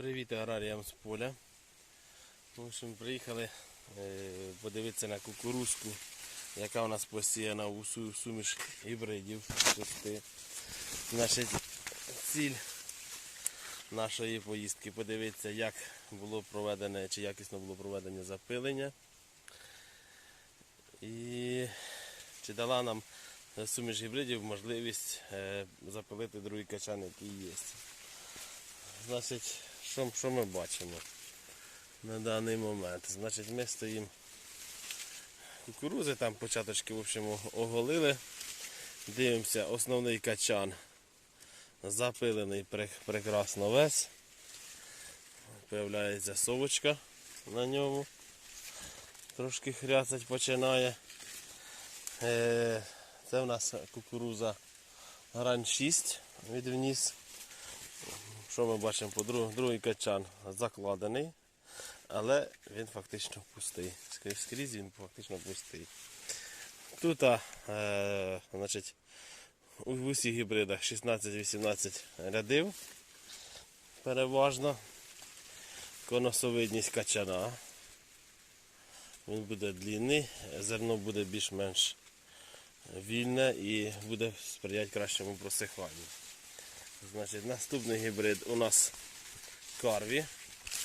Привіт аграріям з поля. В общем, приїхали е, подивитися на кукурузку, яка у нас посіяна у суміш гібридів. Значить, ціль нашої поїздки подивитися, як було проведене, чи якісно було проведене запилення. І чи дала нам е, суміш гібридів можливість е, запилити другий качан, який є. Значить, що, що ми бачимо на даний момент? Значить, ми стоїмо кукурузи, там початочки в общем, оголили. Дивимося, основний качан запилений прекрасно весь. Появляється совочка на ньому. Трошки хряцать починає. Е, Це в нас кукуруза грань 6 від вніс. Що ми бачимо по друг, другий качан закладений, але він фактично пустий. Скрізь, він фактично пустий. Тут е, значить, у усіх гібридах 16-18 рядів. Переважно. Конусовидність качана. Він буде длинний, зерно буде більш-менш вільне і буде сприяти кращому просиханню. Значить, наступний гібрид у нас Карві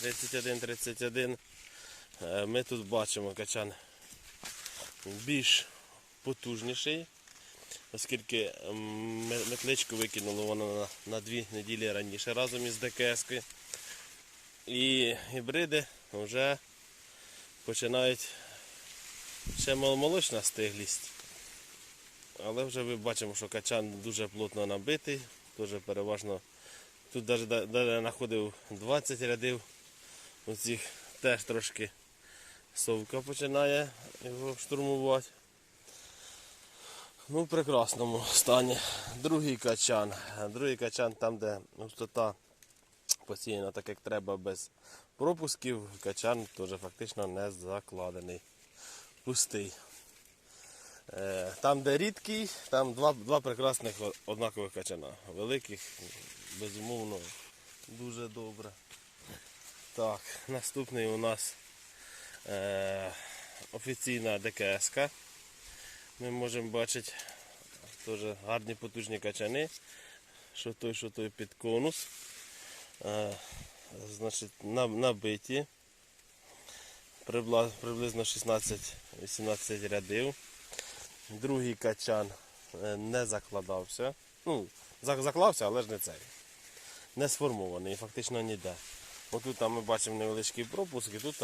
3131. Е, Ми тут бачимо качан більш потужніший, оскільки метличку викинуло воно на, на дві неділі раніше разом із ДКС. -кою. І гібриди вже починають ще молочна стиглість. Але вже ми бачимо, що качан дуже плотно набитий, дуже переважно. Тут навіть знаходив 20 рядів. Оцих теж трошки совка починає його штурмувати. Ну, в прекрасному стані. Другий качан. Другий качан там, де густота посіяна так, як треба, без пропусків. Качан теж фактично не закладений. Пустий. Е, Там, де рідкий, там два, два прекрасних однакових качана. Великих, безумовно, дуже добре. Так, наступний у нас е, офіційна ДКС. -ка. Ми можемо бачити теж гарні потужні качани. Що той, що той під конус. Е, значить, на- набиті. Приблизно 16-18 рядів. Другий качан е, не закладався. Ну, заклався, але ж не цей. Не сформований, фактично ніде. Отут ми бачимо невеличкий пропуск, і тут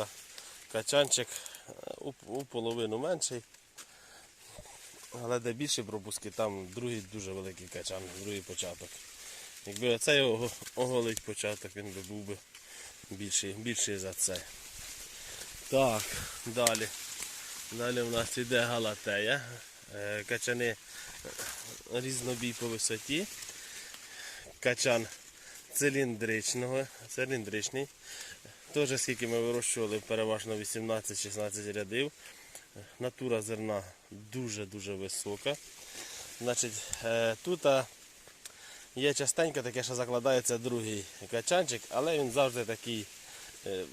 качанчик е, у, половину менший. Але де більші пропуски, там другий дуже великий качан, другий початок. Якби цей ого- оголить початок, він би був би більший, більший за цей. Так, далі. Далі в нас йде галатея. Е, Качани різнобій по висоті. Качан циліндричного, циліндричний. Теж скільки ми вирощували, переважно 18-16 рядів. Натура зерна дуже-дуже висока. Значить, е, тут є частенько таке, що закладається другий качанчик, але він завжди такий. е,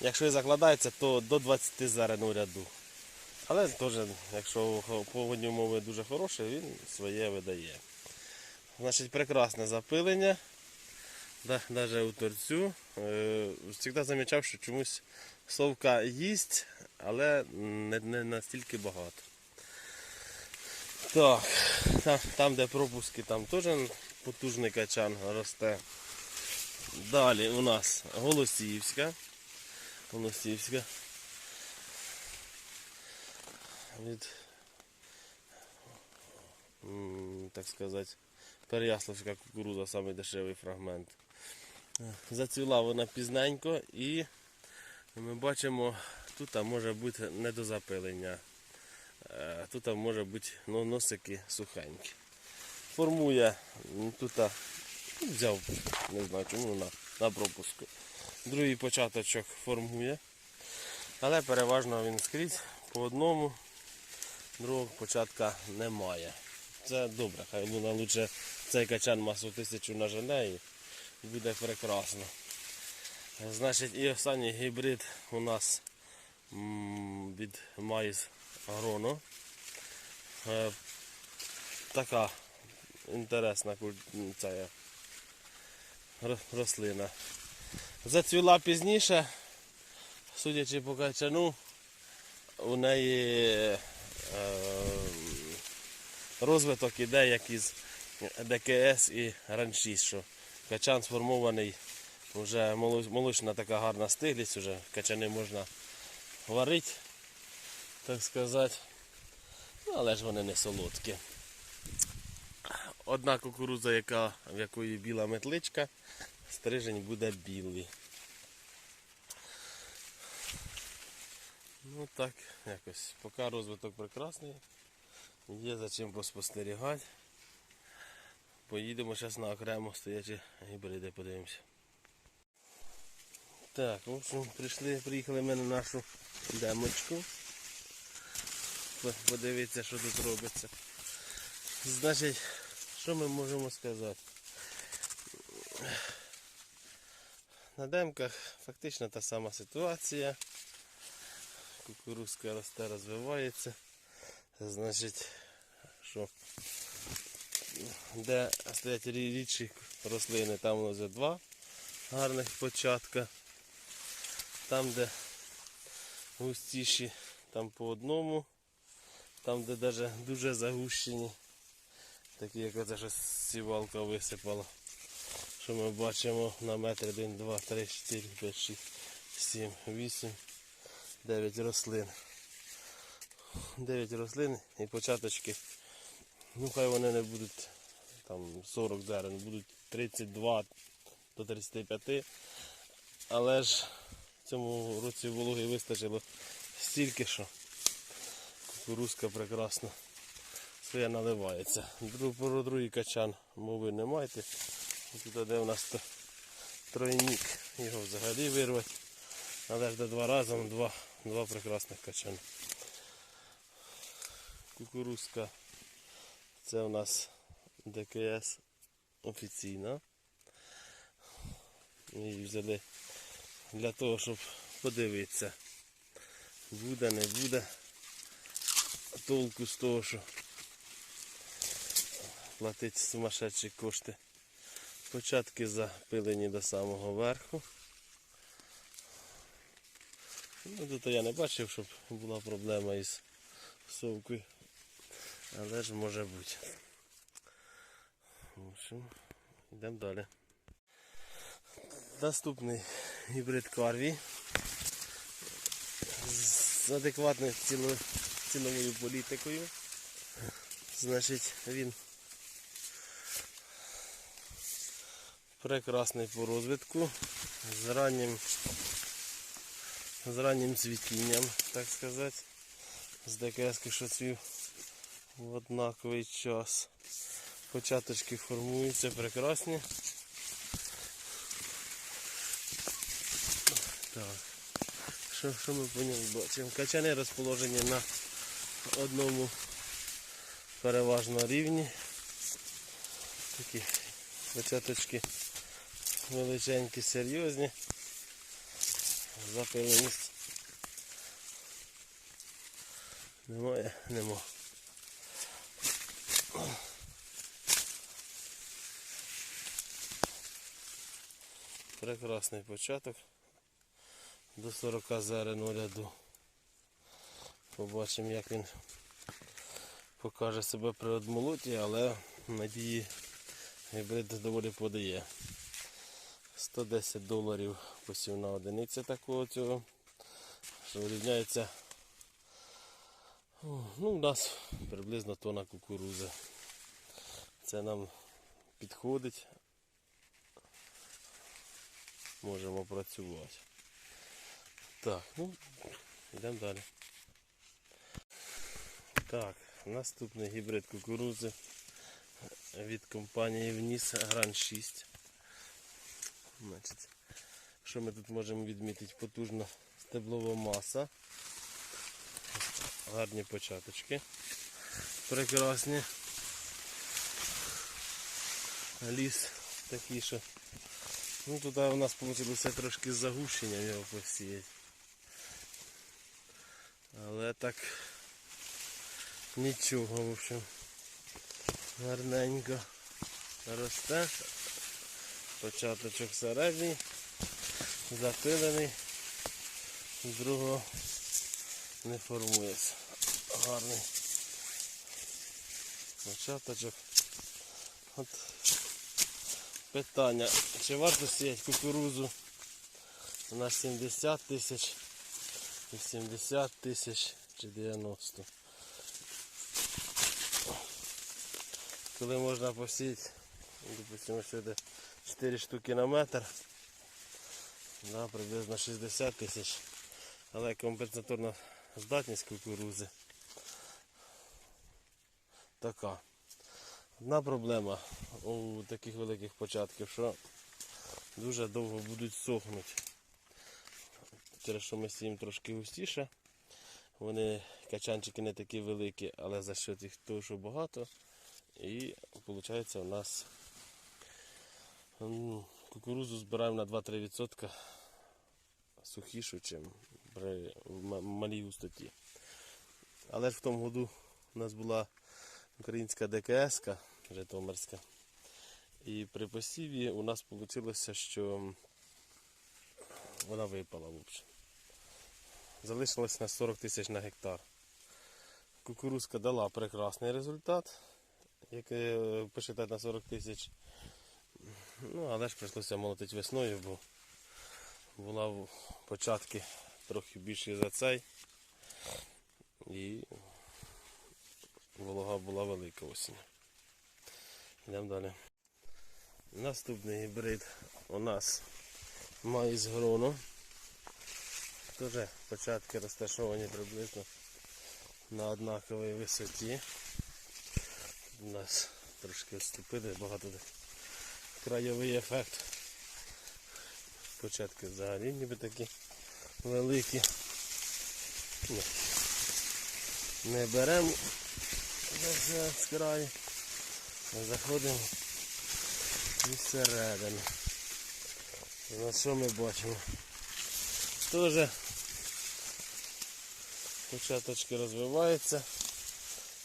Якщо і закладається, то до 20 зерен у ряду. Але теж, якщо погодні умови дуже хороші, він своє видає. Значить, прекрасне запилення. Навіть у торцю. Е, Завжди замічав, що чомусь совка їсть, але не, не настільки багато. Так, там, там де пропуски, там теж потужний качан росте. Далі у нас Голосіївська. Голосіївська. Від, так сказати, Переяславська кукуруза самий дешевий фрагмент. Зацвіла вона пізненько і ми бачимо, тут може бути недозапилення. Е, Тут може бути ну, носики сухенькі. Формує тут взяв, не знаю чому на, на пропуску. Другий початочок формує. Але переважно він скрізь по одному, другого початка немає. Це добре, хай вона лучше цей качан масу тисячу нажене і буде прекрасно. Значить, і останній гібрид у нас від Майс Агроно. Е, Така інтересна ця рослина. Зацвіла пізніше, судячи по качану, у неї розвиток іде як із ДКС і раншіс, що качан сформований, вже молочна така гарна стиглість, вже качани можна варити, так сказати. Ну, але ж вони не солодкі. Одна кукурудза, яка, в якої біла метличка, стрижень буде білий. Ну так, якось. Поки розвиток прекрасний. Є за чим поспостерігати. Поїдемо зараз на окремо стоячі гібриди, подивимося. Так, в общем, прийшли, приїхали ми на нашу демочку. Подивіться, що тут робиться. Значить, що ми можемо сказати? На демках фактично та сама ситуація. Кукурузка росте, розвивається. Значить, що де стоять рі- рідші рослини, там у нас вже два гарних початка. Там, де густіші, там по одному. Там, де навіть дуже загущені, такі як оце що сівалка висипала. Що ми бачимо на метр 1, 2, 3, 4, 5, 6, 7, 8, 9 рослин. 9 рослин і початочки. Ну хай вони не будуть там 40 зерен, будуть 32 до 35. Але ж в цьому році вологи вистачило стільки, що кукурузка прекрасно своє наливається. Друг, про другий качан мови не маєте. Тут де у нас тройник, його взагалі вирвати. Але ж до два разом два, два прекрасних качани. Кукурузка це у нас ДКС офіційна. Ми Її взяли для того, щоб подивитися, буде, не буде толку з того, що платить сумасшедші кошти. Початки запилені до самого верху. Ну, тут я не бачив, щоб була проблема із совкою. Але ж може бути. Общем, йдемо далі. Наступний гібрид Карві. З адекватною ціно- ціновою політикою. Значить, він прекрасний по розвитку, з раннім, з раннім цвітінням, так сказати. З ДКС що цвів в однаковий час. Початочки формуються прекрасні. Так. Що, що ми по ньому бачимо? Качани розположені на одному переважно рівні. Такі початочки величенькі, серйозні. Запиленість. Немає, нема. Прекрасний початок. До 40 зерен у ряду. Побачимо, як він покаже себе при одмолоті, але надії гібрид доволі подає. 110 доларів посівна одиниця такого цього. Що вирівняється. Ну, у нас приблизно тонна кукурузи. Це нам підходить. Можемо працювати. Так, ну, йдемо далі. Так, наступний гібрид кукурузи від компанії Вніс Гран 6. Значить, що ми тут можемо відмітити? Потужна стеблова маса. Гарні початочки. Прекрасні. Ліс такі, що. Ну туди у нас вийшло трошки з загущенням його посіяти. Але так нічого, в общем. Гарненько росте. Початочок середній, запилений, другого не формується. Гарний початочок. От питання, чи варто сіяти кукурузу на 70 тисяч, 80 тисяч чи 90. Коли можна посіяти, допустимо, сюди 4 штуки на метр, да, приблизно 60 тисяч, але компенсаторна здатність кукурузи така. Одна проблема у таких великих початків, що дуже довго будуть сохнути. Через що ми сіємо трошки густіше. Вони качанчики не такі великі, але за счет їх того, що багато. І виходить у нас кукурузу збираємо на 2-3% сухішу, ніж при малій густоті. Але ж в тому году у нас була українська ДКС Житомирська. І при посіві у нас вийшло, що вона випала в. Залишилось на 40 тисяч на гектар. Кукурузка дала прекрасний результат, як е, посчитати на 40 тисяч. Ну, але ж прийшлося молотити весною, бо була в початки трохи більше за цей. І волога була велика осінь. Йдемо далі. Наступний гібрид у нас має з грону. Теж початки розташовані приблизно на однаковій висоті. У нас трошки відступили, багато краєвий ефект. Початки взагалі ніби такі великі. Не беремо з краю. Заходимо і всередину. І на що ми бачимо? Теж початочки розвиваються,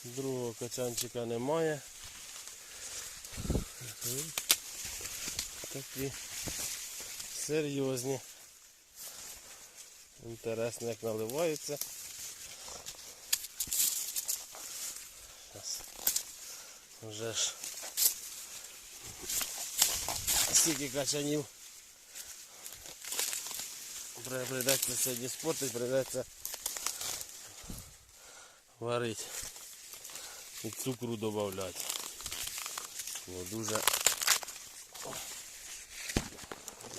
другого качанчика немає. Такі серйозні. Інтересно як наливаються. Зараз. Вже ж стільки качанів. При- Прийдеться сьогодні спортить, прийдеться варити і цукру додати. Бо дуже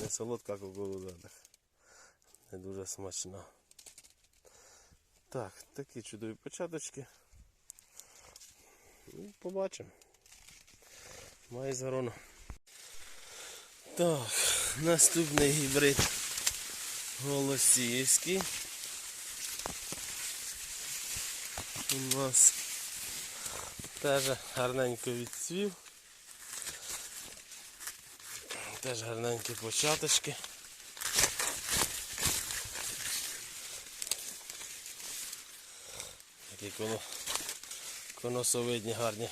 не солодка кукурудза, так не дуже смачна. Так, такі чудові початочки. Ну, побачимо. Має згорону. Так, наступний гібрид Голосіївський. У нас теж гарненько відцвів. Теж гарненькі початочки. Такі коло конусовидні гарні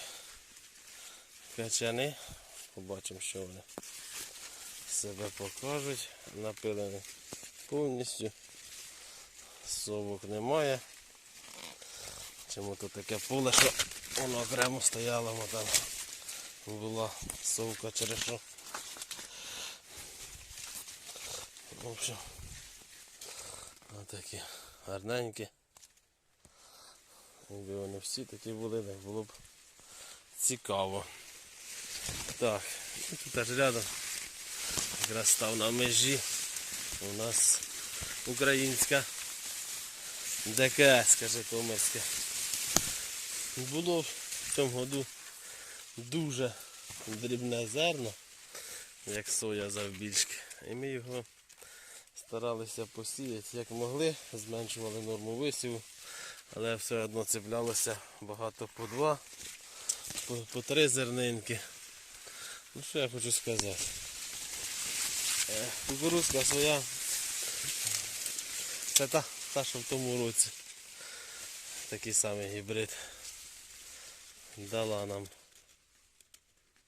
качани. Побачимо, що вони себе покажуть. Напилені повністю. Совок немає. Чому тут таке поле, що воно окремо стояло, бо там була совка через що. В общем, отакі гарненькі. Якби вони всі такі були, так було б цікаво. Так, і тут аж рядом якраз став на межі у нас українська ДКС, каже Житомирська. Було в цьому году дуже дрібне зерно, як соя завбільшки. І ми його старалися посіяти як могли, зменшували норму висіву, але все одно цеплялося багато по два, по, по три зернинки. Ну що я хочу сказати? Е, Кукурузка своя. Це та, та, що в тому році. Такий самий гібрид. Дала нам.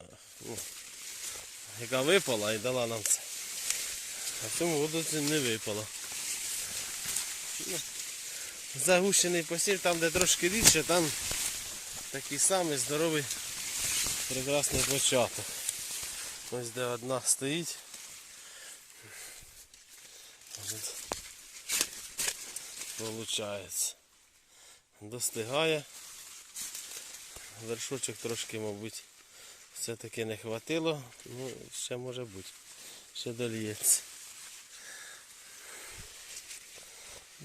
е, яка випала і дала нам це. А в цьому году це не випало. Загущений посів, там де трошки рідше, там такий самий здоровий прекрасний початок. Ось де одна стоїть. Получається. Достигає. Вершочок трошки, мабуть, все-таки не хватило. Ну, ще може бути. Ще доліється.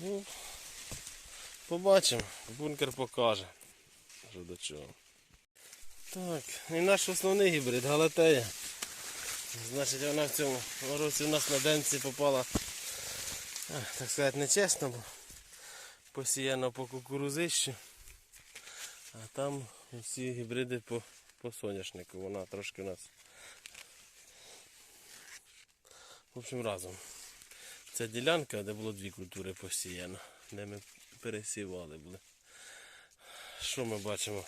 Ну, побачимо. Бункер покаже, що до чого. Так, і наш основний гібрид Галатея. Значить, вона в цьому році у нас на денці попала, так сказати, нечесно, бо посіяно по кукурузищу, а там всі гібриди по, по соняшнику. Вона трошки у нас. В общем, разом. Це ділянка, де було дві культури посіяно, де ми пересівали були. Що ми бачимо?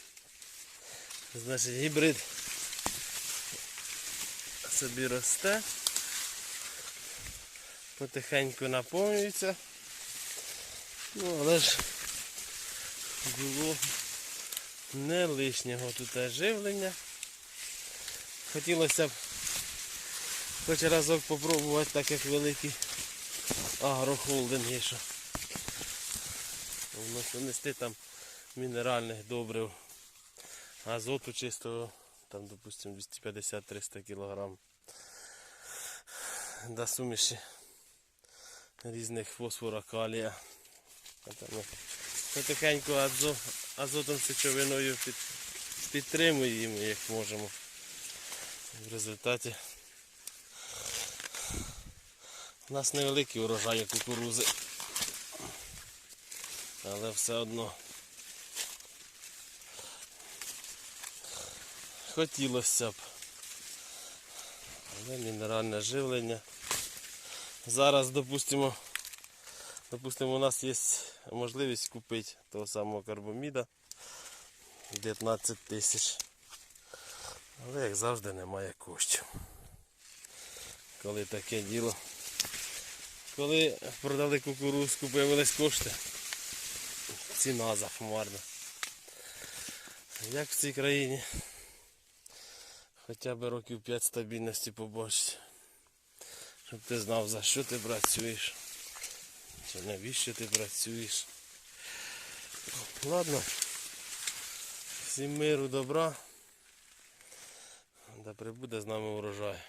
Значить, гібрид собі росте, потихеньку наповнюється. Ну, але ж було не лишнього тут живлення. Хотілося б хоч разок попробувати, так як великі агрохолдинги, що нести там мінеральних добрив азоту чистого, там, допустим, 250-300 кг до суміші різних фосфора, калія. Потихеньку азо, азотом сечовиною під, підтримуємо, як можемо. В результаті у нас невеликий урожай кукурузи, але все одно хотілося б. Але мінеральне живлення. Зараз, допустимо, допустимо, у нас є можливість купити того самого карбоміда 19 тисяч. Але як завжди немає коштів. Коли таке діло. Коли продали кукурузку, появились кошти, ціна захмарна. Як в цій країні хоча б років 5 стабільності побачити. Щоб ти знав за що ти працюєш. Чи навіщо ти працюєш. Ладно. Всім миру, добра. Да прибуде з нами урожай.